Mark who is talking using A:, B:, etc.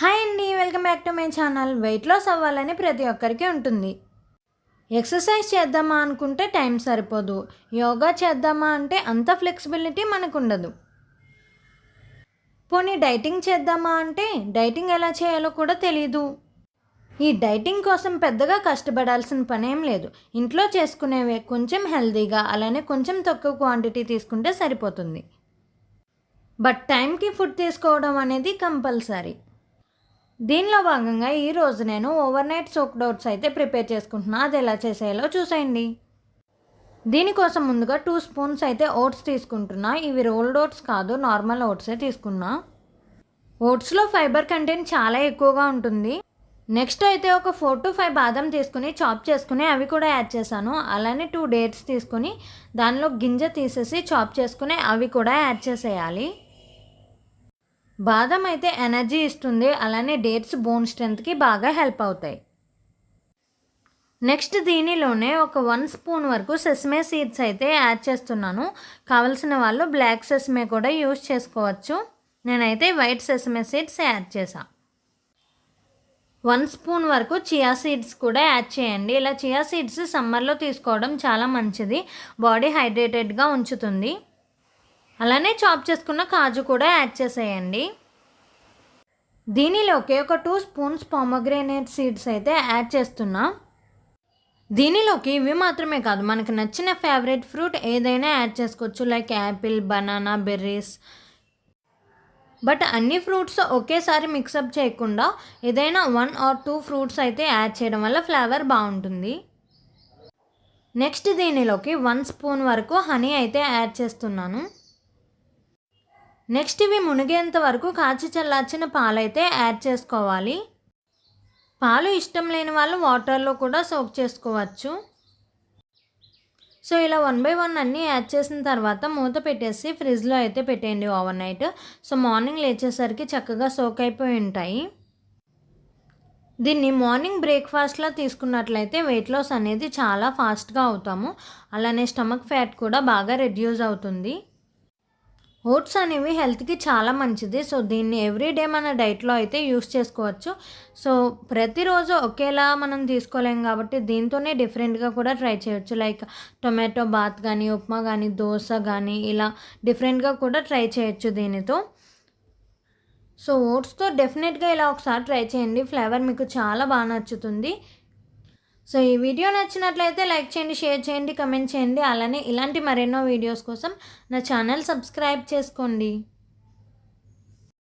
A: Hi అండి welcome back to my channel. Weight loss అవ్వాలని ప్రతి ఒక్కరికి ఉంటుంది. ఎక్సర్సైజ్ చేద్దామా అనుకుంటే టైం సరిపోదు. యోగా చేద్దామా అంటే అంత ఫ్లెక్సిబిలిటీ మనకు ఉండదు పోనీ డైటింగ్ చేద్దామా అంటే డైటింగ్ ఎలా చేయాలో కూడా తెలియదు ఈ డైటింగ్ కోసం పెద్దగా కష్టపడాల్సిన పనేం లేదు. ఇంట్లో చేసుకునేవే కొంచెం హెల్తీగా అలానే కొంచెం తక్కువ క్వాంటిటీ తీసుకుంటే సరిపోతుంది. బట్ టైంకి ఫుడ్ తీసుకోవడం అనేది కంపల్సరీ. దీనిలో భాగంగా ఈరోజు నేను ఓవర్ నైట్ సోక్డ్ ఓట్స్ అయితే ప్రిపేర్ చేసుకుంటున్నా. అది ఎలా చేసేయాలో చూసేయండి. దీనికోసం ముందుగా టూ స్పూన్స్ అయితే ఓట్స్ తీసుకుంటున్నా. ఇవి రోల్డ్ ఓట్స్ కాదు నార్మల్ ఓట్సే తీసుకున్నా. ఓట్స్లో ఫైబర్ కంటెంట్ చాలా ఎక్కువగా ఉంటుంది. నెక్స్ట్ అయితే ఒక ఫోర్ టు ఫైవ్ బాదం తీసుకుని చాప్ చేసుకుని అవి కూడా యాడ్ చేశాను. అలానే టూ డేట్స్ తీసుకుని దానిలో గింజ తీసేసి చాప్ చేసుకుని అవి కూడా యాడ్ చేసేయాలి. బాదం అయితే ఎనర్జీ ఇస్తుంది అలానే డేట్స్ బోన్ స్ట్రెంత్కి బాగా హెల్ప్ అవుతాయి. నెక్స్ట్ దీనిలోనే ఒక వన్ స్పూన్ వరకు సెస్మే సీడ్స్ అయితే యాడ్ చేస్తున్నాను. కావలసిన వాళ్ళు బ్లాక్ సెస్మే కూడా యూస్ చేసుకోవచ్చు. నేనైతే వైట్ సెస్మే సీడ్స్ యాడ్ చేసా వన్ స్పూన్ వరకు చియా సీడ్స్ కూడా యాడ్ చేయండి. ఇలా చియా సీడ్స్ సమ్మర్లో తీసుకోవడం చాలా మంచిది. బాడీ హైడ్రేటెడ్గా ఉంచుతుంది. అలానే చాప్ చేసుకున్న కాజు కూడా యాడ్ చేసేయండి. దీనిలోకి ఒక టూ స్పూన్స్ పామగ్రేనేట్ సీడ్స్ అయితే యాడ్ చేస్తున్నాం. దీనిలోకి ఇవి మాత్రమే కాదు మనకు నచ్చిన ఫేవరెట్ ఫ్రూట్ ఏదైనా యాడ్ చేసుకోవచ్చు like apple banana berries but అన్ని ఫ్రూట్స్ ఒకేసారి మిక్సప్ చేయకుండా ఏదైనా వన్ ఆర్ టూ ఫ్రూట్స్ అయితే యాడ్ చేయడం వల్ల ఫ్లేవర్ బాగుంటుంది. నెక్స్ట్ దీనిలోకి వన్ స్పూన్ వరకు హనీ అయితే యాడ్ చేస్తున్నాను. నెక్స్ట్ ఇవి మునిగేంత వరకు కాచి చల్లార్చిన పాలైతే యాడ్ చేసుకోవాలి. పాలు ఇష్టం లేని వాళ్ళు వాటర్లో కూడా సోక్ చేసుకోవచ్చు. సో ఇలా వన్ బై వన్ అన్నీ యాడ్ చేసిన తర్వాత మూత పెట్టేసి ఫ్రిడ్జ్లో అయితే పెట్టేయండి ఓవర్ నైట్. సో మార్నింగ్ లేచేసరికి చక్కగా సోక్ అయిపోయి ఉంటాయి. దీన్ని మార్నింగ్ బ్రేక్ఫాస్ట్లో తీసుకున్నట్లయితే వెయిట్ లాస్ అనేది చాలా ఫాస్ట్గా అవుతాము. అలానే స్టమక్ ఫ్యాట్ కూడా బాగా రెడ్యూస్ అవుతుంది. ఓట్స్ అనేవి హెల్త్కి చాలా మంచిది. సో దీన్ని ఎవ్రీడే మన డైట్లో అయితే యూస్ చేసుకోవచ్చు. సో ప్రతిరోజు ఒకేలా మనం తీసుకోలేం కాబట్టి దీంతోనే డిఫరెంట్గా కూడా ట్రై చేయొచ్చు. లైక్ టొమాటో బాత్ కానీ ఉప్మా కానీ దోశ కానీ ఇలా డిఫరెంట్గా కూడా ట్రై చేయొచ్చు దీనితో. సో ఓట్స్తో డెఫినెట్గా ఇలా ఒకసారి ట్రై చేయండి. ఫ్లేవర్ మీకు చాలా బాగా నచ్చుతుంది. సో ఈ వీడియో నచ్చినట్లయితే లైక్ చేయండి షేర్ చేయండి కమెంట్ చేయండి. అలానే ఇలాంటి మరెన్నో వీడియోస్ కోసం నా ఛానల్ సబ్స్క్రైబ్ చేసుకోండి.